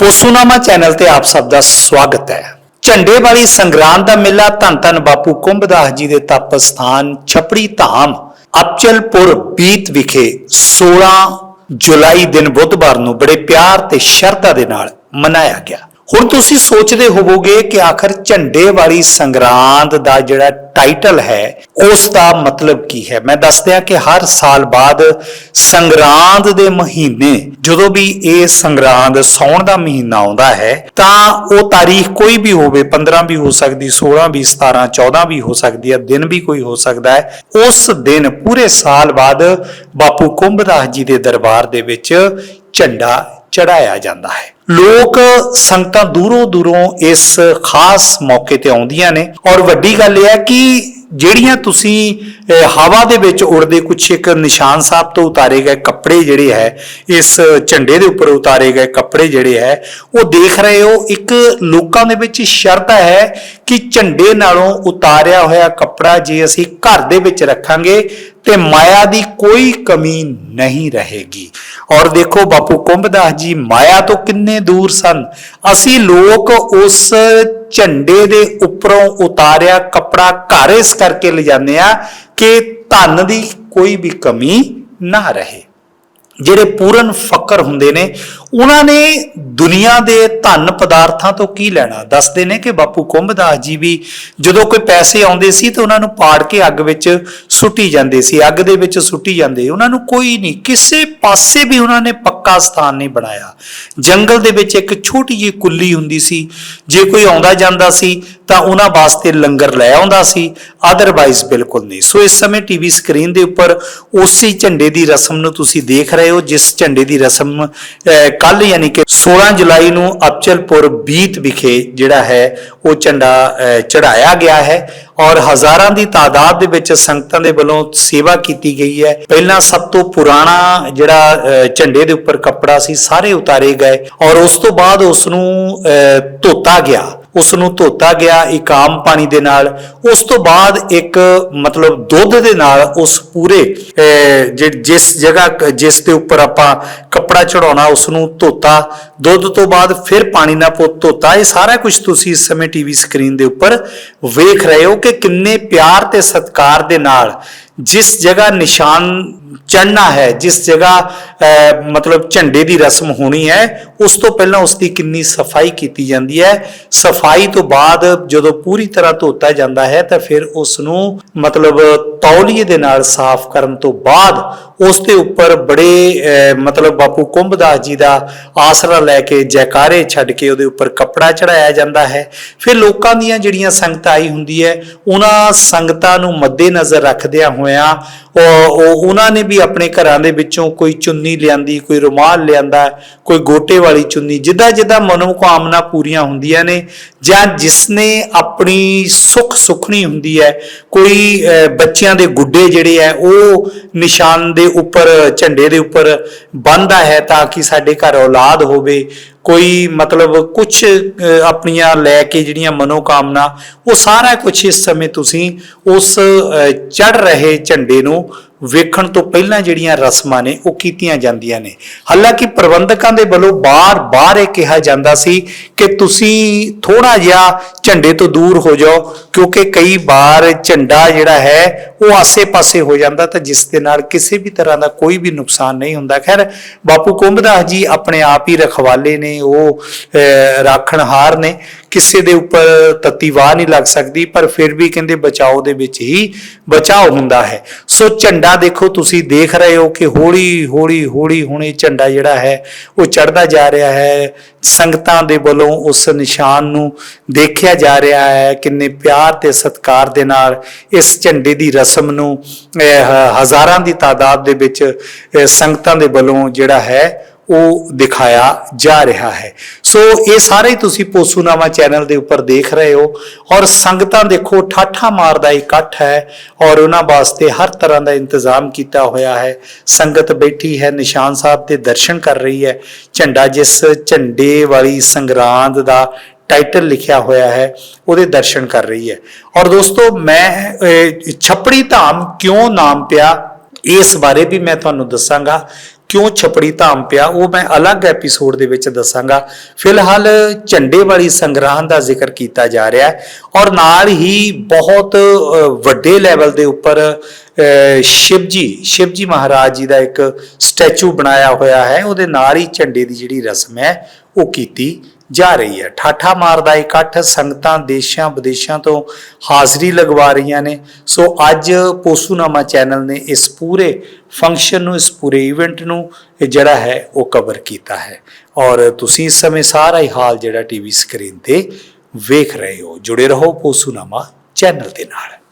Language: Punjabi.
ਪੋਸੂਨਾਮਾ ਚੈਨਲ ਤੇ ਆਪ ਸਭ ਦਾ ਸਵਾਗਤ ਹੈ। ਝੰਡੇ ਵਾਲੀ ਸੰਗਰਾਂਦ ਦਾ ਮੇਲਾ ਧੰਨ ਧੰਨ ਬਾਪੂ ਕੁੰਭਦਾਸ ਜੀ ਦੇ ਤਪ ਸਥਾਨ ਛਪੜੀ ਧਾਮ ਅਪਚਲਪੁਰ ਬੀਤ ਵਿਖੇ 16 ਜੁਲਾਈ ਦਿਨ ਬੁੱਧਵਾਰ ਨੂੰ ਬੜੇ ਪਿਆਰ ਤੇ ਸ਼ਰਧਾ ਦੇ ਨਾਲ ਮਨਾਇਆ ਗਿਆ। ਹੁਣ ਤੁਸੀਂ ਸੋਚਦੇ ਹੋਵੋਗੇ ਕਿ ਆਖਰ ਝੰਡੇ ਵਾਲੀ ਸੰਗਰਾਂਦ ਦਾ ਜਿਹੜਾ ਟਾਈਟਲ ਹੈ, ਉਸ ਦਾ ਮਤਲਬ ਕੀ ਹੈ? ਮੈਂ ਦੱਸਦਿਆਂ ਕਿ ਹਰ ਸਾਲ ਬਾਅਦ ਸੰਗਰਾਂਦ ਦੇ ਮਹੀਨੇ, ਜਦੋਂ ਵੀ ਇਹ ਸੰਗਰਾਂਦ ਸੌਣ ਦਾ ਮਹੀਨਾ ਆਉਂਦਾ ਹੈ, ਤਾਂ ਉਹ ਤਾਰੀਖ ਕੋਈ ਵੀ ਹੋਵੇ 15 ਵੀ ਹੋ ਸਕਦੀ 16 ਵੀ 17 14 ਵੀ ਹੋ ਸਕਦੀ ਹੈ, ਦਿਨ ਵੀ ਕੋਈ ਹੋ ਸਕਦਾ ਹੈ, ਉਸ ਦਿਨ ਪੂਰੇ ਸਾਲ ਬਾਅਦ ਬਾਪੂ ਕੁੰਭਦਾਸ ਜੀ ਦੇ ਦਰਬਾਰ ਦੇ ਵਿੱਚ ਝੰਡਾ ਚੜਾਇਆ ਜਾਂਦਾ ਹੈ। ਲੋਕ ਸੰਗਤਾਂ ਦੂਰੋਂ ਦੂਰੋਂ ਇਸ ਖਾਸ ਮੌਕੇ ਤੇ ਆਉਂਦੀਆਂ ਨੇ। ਔਰ ਵੱਡੀ ਗੱਲ ਇਹ ਹੈ ਕਿ ਜਿਹੜੀਆਂ ਤੁਸੀਂ ਹਵਾ ਦੇ ਵਿੱਚ ਉੜਦੇ ਕੁਛ ਇੱਕ ਨਿਸ਼ਾਨ ਸਾਹਿਬ ਤੋਂ ਉਤਾਰੇ ਗਏ ਕੱਪੜੇ ਜਿਹੜੇ ਹੈ, ਇਸ ਝੰਡੇ ਦੇ ਉੱਪਰ ਉਤਾਰੇ ਗਏ ਕੱਪੜੇ ਜਿਹੜੇ ਹੈ, ਉਹ ਦੇਖ ਰਹੇ ਹੋ, ਇੱਕ ਲੋਕਾਂ ਦੇ ਵਿੱਚ ਸ਼ਰਧਾ ਹੈ ਕਿ ਝੰਡੇ ਨਾਲੋਂ ਉਤਾਰਿਆ ਹੋਇਆ ਕੱਪੜਾ ਜੇ ਅਸੀਂ ਘਰ ਦੇ ਵਿੱਚ ਰੱਖਾਂਗੇ, ਤੇ ਮਾਇਆ ਦੀ ਕੋਈ ਕਮੀ ਨਹੀਂ ਰਹੇਗੀ। ਔਰ ਦੇਖੋ ਬਾਪੂ ਕੁੰਭਦਾਸ ਜੀ, ਮਾਇਆ ਤੋਂ ਕਿੰਨੇ ਦੂਰ ਸਨ? ਅਸੀਂ ਲੋਕ ਉਸ ਝੰਡੇ ਦੇ ਉੱਪਰੋਂ ਉਤਾਰਿਆ ਕੱਪੜਾ ਘਰ ਇਸ ਕਰਕੇ ਲਿਜਾਂਦੇ ਆ ਕਿ ਧਨ ਦੀ ਕੋਈ ਵੀ ਕਮੀ ਨਾ ਰਹੇ। ਜਿਹੜੇ ਪੂਰਨ ਫਕਰ ਹੁੰਦੇ ਨੇ ਉਹਨਾਂ ਨੇ ਦੁਨੀਆ ਦੇ ਧਨ ਪਦਾਰਥਾਂ ਤੋਂ ਕੀ ਲੈਣਾ? ਦੱਸਦੇ ਨੇ ਕਿ ਬਾਪੂ ਕੁੰਭਦਾਸ ਜੀ ਵੀ ਜਦੋਂ ਕੋਈ ਪੈਸੇ ਆਉਂਦੇ ਸੀ ਤਾਂ ਉਹਨਾਂ ਨੂੰ ਪਾੜ ਕੇ ਅੱਗ ਵਿੱਚ ਸੁੱਟੀ ਜਾਂਦੇ ਸੀ, ਅੱਗ ਦੇ ਵਿੱਚ ਸੁੱਟੀ ਜਾਂਦੇ। ਉਹਨਾਂ ਨੂੰ ਕੋਈ ਨਹੀਂ, ਕਿਸੇ ਪਾਸੇ ਵੀ ਉਹਨਾਂ ਨੇ ਪੱਕਾ ਸਥਾਨ ਨਹੀਂ ਬਣਾਇਆ। ਜੰਗਲ ਦੇ ਵਿੱਚ ਇੱਕ ਛੋਟੀ ਜਿਹੀ ਕੁੱਲੀ ਹੁੰਦੀ ਸੀ, ਜੇ ਕੋਈ ਆਉਂਦਾ ਜਾਂਦਾ ਸੀ ਤਾਂ ਉਹਨਾਂ ਵਾਸਤੇ ਲੰਗਰ ਲੈ ਆਉਂਦਾ ਸੀ ਅਦਰਵਾਈਜ਼ ਬਿਲਕੁਲ ਨਹੀਂ। ਸੋ ਇਸ ਸਮੇਂ ਟੀਵੀ ਸਕਰੀਨ ਦੇ ਉੱਪਰ ਉਸੇ ਝੰਡੇ ਦੀ ਰਸਮ ਨੂੰ ਤੁਸੀਂ ਦੇਖ ਰਹੇ ਹੋ, ਜਿਸ ਝੰਡੇ ਦੀ ਰਸਮ ਕੱਲ ਯਾਨੀ ਕਿ 16 ਜੁਲਾਈ ਨੂੰ ਅਪਚਲਪੁਰ ਬੀਤ ਵਿਖੇ ਜਿਹੜਾ ਹੈ, ਉਹ ਝੰਡਾ ਚੜਾਇਆ ਗਿਆ ਹੈ ਔਰ ਹਜ਼ਾਰਾਂ ਦੀ ਤਾਦਾਦ ਦੇ ਵਿੱਚ ਸੰਗਤਾਂ ਦੇ ਵੱਲੋਂ ਸੇਵਾ ਕੀਤੀ ਗਈ ਹੈ। ਪਹਿਲਾਂ ਸਭ ਤੋਂ ਪੁਰਾਣਾ ਜਿਹੜਾ ਝੰਡੇ ਦੇ ਉੱਪਰ ਕੱਪੜਾ ਸੀ, ਸਾਰੇ ਉਤਾਰੇ ਗਏ ਔਰ ਉਸ ਤੋਂ ਬਾਅਦ ਉਸ ਨੂੰ ਧੋਤਾ ਗਿਆ। ਉਸ ਨੂੰ ਧੋਤਾ ਗਿਆ ਇੱਕ ਆਮ ਪਾਣੀ ਦੇ ਨਾਲ। ਉਸ ਤੋਂ ਬਾਅਦ ਇੱਕ ਮਤਲਬ ਦੁੱਧ ਦੇ ਨਾਲ ਉਸ ਪੂਰੇ ਜਿਸ ਜਗ੍ਹਾ ਜਿਸ ਦੇ ਉੱਪਰ ਆਪਾਂ ਕੱਪੜਾ ਚੜਾਉਣਾ ਉਸ ਨੂੰ ਧੋਤਾ। ਦੁੱਧ ਤੋਂ ਬਾਅਦ ਫਿਰ ਪਾਣੀ ਨਾਲ ਪੋ- ਧੋਤਾ। ਇਹ ਸਾਰਾ ਕੁਝ ਤੁਸੀਂ ਇਸ ਸਮੇਂ ਟੀਵੀ ਸਕਰੀਨ ਦੇ ਉੱਪਰ ਵੇਖ ਰਹੇ ਹੋ ਕਿ ਕਿੰਨੇ ਪਿਆਰ ਤੇ ਸਤਿਕਾਰ ਦੇ ਨਾਲ ਜਿਸ ਜਗ੍ਹਾ ਨਿਸ਼ਾਨ ਚੜਨਾ ਹੈ ਜਿਸ ਜਗ੍ਹਾ ਅਹ, ਮਤਲਬ ਝੰਡੇ ਦੀ ਰਸਮ ਹੋਣੀ ਹੈ ਉਸ ਤੋਂ ਪਹਿਲਾਂ ਉਸ ਦੀ ਕਿੰਨੀ ਸਫ਼ਾਈ ਕੀਤੀ ਜਾਂਦੀ ਹੈ। ਸਫ਼ਾਈ ਤੋਂ ਬਾਅਦ ਜਦੋਂ ਪੂਰੀ ਤਰ੍ਹਾਂ ਧੋਤਾ ਜਾਂਦਾ ਹੈ ਤਾਂ ਫਿਰ ਉਸ ਨੂੰ ਮਤਲਬ ਤੌਲੀਏ ਦੇ ਨਾਲ ਸਾਫ਼ ਕਰਨ ਤੋਂ ਬਾਅਦ ਉਸ ਦੇ ਉੱਪਰ ਬੜੇ ਮਤਲਬ ਬਾਪੂ ਕੁੰਭਦਾਸ ਜੀ ਦਾ ਆਸਰਾ ਲੈ ਕੇ ਜੈਕਾਰੇ ਛੱਡ ਕੇ ਉਹਦੇ ਉੱਪਰ ਕੱਪੜਾ ਚੜਾਇਆ ਜਾਂਦਾ ਹੈ। ਫਿਰ ਲੋਕਾਂ ਦੀਆਂ ਜਿਹੜੀਆਂ ਸੰਗਤ ਆਈ ਹੁੰਦੀ ਹੈ, ਉਹਨਾਂ ਸੰਗਤਾਂ ਨੂੰ ਮੱਦੇ ਨਜ਼ਰ ਰੱਖਦਿਆਂ ਹੋਇਆਂ ਉਹ ਉਹਨਾਂ ਨੇ ਵੀ ਆਪਣੇ ਘਰਾਂ ਦੇ ਵਿੱਚੋਂ ਕੋਈ ਚੁੰਨੀ ਲਿਆਂਦੀ, ਕੋਈ ਰੁਮਾਲ ਲਿਆਂਦਾ, ਕੋਈ ਗੋਟੇ ਵਾਲੀ ਚੁੰਨੀ, ਜਿੱਦਾਂ ਜਿੱਦਾਂ ਮਨੋਕਾਮਨਾ ਪੂਰੀਆਂ ਹੁੰਦੀਆਂ ਨੇ ਜਾਂ ਜਿਸਨੇ ਆਪਣੀ ਸੁੱਖ ਸੁਖਣੀ ਹੁੰਦੀ ਹੈ, ਕੋਈ ਬੱਚਿਆਂ ਦੇ ਗੁੱਡੇ ਜਿਹੜੇ ਹੈ, ਉਹ ਨਿਸ਼ਾਨ ਦੇ ਉੱਪਰ, ਝੰਡੇ ਦੇ ਉੱਪਰ ਬੰਨਦਾ ਹੈ ਤਾਂ ਕਿ ਸਾਡੇ ਘਰ ਔਲਾਦ ਹੋਵੇ। ਕੋਈ ਮਤਲਬ ਕੁਝ ਆਪਣੀਆਂ ਲੈ ਕੇ ਜਿਹੜੀਆਂ ਮਨੋਕਾਮਨਾ, ਉਹ ਸਾਰਾ ਕੁਝ ਇਸ ਸਮੇਂ ਤੁਸੀਂ ਉਸ ਚੜ ਰਹੇ ਝੰਡੇ ਨੂੰ ਵੇਖਣ ਤੋਂ ਪਹਿਲਾਂ ਜਿਹੜੀਆਂ ਰਸਮਾਂ ਨੇ, ਉਹ ਕੀਤੀਆਂ ਜਾਂਦੀਆਂ ਨੇ। ਹਾਲਾਂਕਿ ਪ੍ਰਬੰਧਕਾਂ ਦੇ ਵੱਲੋਂ ਬਾਰ-ਬਾਰ ਇਹ ਕਿਹਾ ਜਾਂਦਾ ਸੀ ਕਿ ਤੁਸੀਂ ਥੋੜਾ ਜਿਹਾ ਝੰਡੇ ਤੋਂ ਦੂਰ ਹੋ ਜਾਓ, ਕਿਉਂਕਿ ਕਈ ਵਾਰ ਝੰਡਾ ਜਿਹੜਾ ਹੈ, ਉਹ ਆਸੇ-ਪਾਸੇ ਹੋ ਜਾਂਦਾ ਤਾਂ ਜਿਸ ਦੇ ਨਾਲ ਕਿਸੇ ਵੀ ਤਰ੍ਹਾਂ ਦਾ ਕੋਈ ਵੀ ਨੁਕਸਾਨ ਨਹੀਂ ਹੁੰਦਾ। ਖੈਰ, ਬਾਪੂ ਕੁੰਭਦਾਸ ਜੀ ਆਪਣੇ ਆਪ ਹੀ ਰਖਵਾਲੇ ਨੇ, ਉਹ ਰਾਖਣਹਾਰ ਨੇ। ਕਿਸੇ ਦੇ ਉੱਪਰ ਤੱਤੀ ਵਾਹ ਨਹੀਂ ਲੱਗ ਸਕਦੀ, ਪਰ ਫਿਰ ਵੀ ਕਹਿੰਦੇ ਬਚਾਓ ਦੇ ਵਿੱਚ ਹੀ ਬਚਾਓ ਹੁੰਦਾ ਹੈ। ਸੋ ਝੰਡਾ ਦੇਖੋ, ਤੁਸੀਂ ਦੇਖ ਰਹੇ ਹੋ ਕਿ ਹੌਲੀ ਹੌਲੀ ਹੌਲੀ ਹੁਣ ਝੰਡਾ ਜਿਹੜਾ ਹੈ, ਉਹ ਚੜਦਾ ਜਾ ਰਿਹਾ ਹੈ। ਸੰਗਤਾਂ ਦੇ ਵੱਲੋਂ ਉਸ ਨਿਸ਼ਾਨ ਨੂੰ ਦੇਖਿਆ ਜਾ ਰਿਹਾ ਹੈ, ਕਿੰਨੇ ਪਿਆਰ ਤੇ ਸਤਿਕਾਰ ਦੇ ਨਾਲ ਇਸ ਝੰਡੇ ਦੀ ਰਸਮ ਨੂੰ ਹਜ਼ਾਰਾਂ ਦੀ ਤਾਦਾਦ ਦੇ ਵਿੱਚ ਸੰਗਤਾਂ ਦੇ ਵੱਲੋਂ ਜਿਹੜਾ ਹੈ ਉਹ ਦਿਖਾਇਆ ਜਾ ਰਿਹਾ ਹੈ। ਸੋ ਇਹ ਸਾਰੇ ਤੁਸੀਂ ਪੋਸੂਨਾਮਾ ਚੈਨਲ ਦੇ ਉੱਪਰ ਦੇਖ ਰਹੇ ਹੋ ਔਰ ਸੰਗਤਾਂ ਦੇਖੋ ਠਾਠਾ ਮਾਰਦਾ ਇਕੱਠ ਹੈ ਔਰ ਉਹਨਾਂ ਵਾਸਤੇ ਹਰ ਤਰ੍ਹਾਂ ਦਾ ਇੰਤਜ਼ਾਮ ਕੀਤਾ ਹੋਇਆ ਹੈ। ਸੰਗਤ ਬੈਠੀ ਹੈ ਨਿਸ਼ਾਨ ਸਾਹਿਬ ਦੇ ਦਰਸ਼ਨ ਕਰ ਰਹੀ ਹੈ। ਝੰਡਾ ਜਿਸ ਝੰਡੇ ਵਾਲੀ ਸੰਗਰਾਂਦ ਦਾ ਟਾਈਟਲ ਲਿਖਿਆ ਹੋਇਆ ਹੈ ਉਹਦੇ ਦਰਸ਼ਨ ਕਰ ਰਹੀ ਹੈ। ਔਰ ਦੋਸਤੋ ਮੈਂ ਅਹ, ਛਪੜੀ ਧਾਮ ਕਿਉਂ ਨਾਮ ਪਿਆ ਇਸ ਬਾਰੇ ਵੀ ਮੈਂ ਤੁਹਾਨੂੰ ਦੱਸਾਂਗਾ। ਕਿਉਂ ਛਪੜੀ ਧਾਮ ਪਿਆ, ਉਹ ਮੈਂ ਅਲੱਗ ਐਪੀਸੋਡ ਦੇ ਵਿੱਚ ਦੱਸਾਂਗਾ। ਫਿਲਹਾਲ ਝੰਡੇ ਵਾਲੀ ਸੰਗਰਾਹ ਦਾ ਜ਼ਿਕਰ ਕੀਤਾ ਜਾ ਰਿਹਾ ਹੈ ਔਰ ਨਾਲ ਹੀ ਬਹੁਤ ਵੱਡੇ ਲੈਵਲ ਦੇ ਉੱਪਰ ਸ਼ਿਵਜੀ ਸ਼ਿਵਜੀ ਮਹਾਰਾਜ ਜੀ ਦਾ ਇੱਕ ਸਟੈਚੂ ਬਣਾਇਆ ਹੋਇਆ ਹੈ। ਉਹਦੇ ਨਾਲ ਹੀ ਝੰਡੇ ਦੀ ਜਿਹੜੀ ਰਸਮ ਹੈ ਉਹ ਕੀਤੀ ਜਾ ਰਹੀ ਹੈ। ਠਾਠਾ ਮਾਰਦਾ ਇਕੱਠ ਸੰਗਤਾਂ ਦੇਸ਼ਾਂ ਵਿਦੇਸ਼ਾਂ ਤੋਂ ਹਾਜ਼ਰੀ ਲਗਵਾ ਰਹੀਆਂ ਨੇ। ਸੋ ਅੱਜ ਪੋਸੂਨਾਮਾ ਚੈਨਲ ਨੇ ਇਸ ਪੂਰੇ ਫੰਕਸ਼ਨ ਨੂੰ, ਇਸ ਪੂਰੇ ਇਵੈਂਟ ਨੂੰ ਜਿਹੜਾ ਹੈ ਉਹ ਕਵਰ ਕੀਤਾ ਹੈ। ਔਰ ਤੁਸੀਂ ਇਸ ਸਮੇਂ ਸਾਰਾ ਹੀ ਹਾਲ ਜਿਹੜਾ ਟੀਵੀ ਸਕਰੀਨ ਤੇ ਵੇਖ ਰਹੇ ਹੋ। ਜੁੜੇ ਰਹੋ ਪੋਸੂਨਾਮਾ ਚੈਨਲ ਦੇ ਨਾਲ।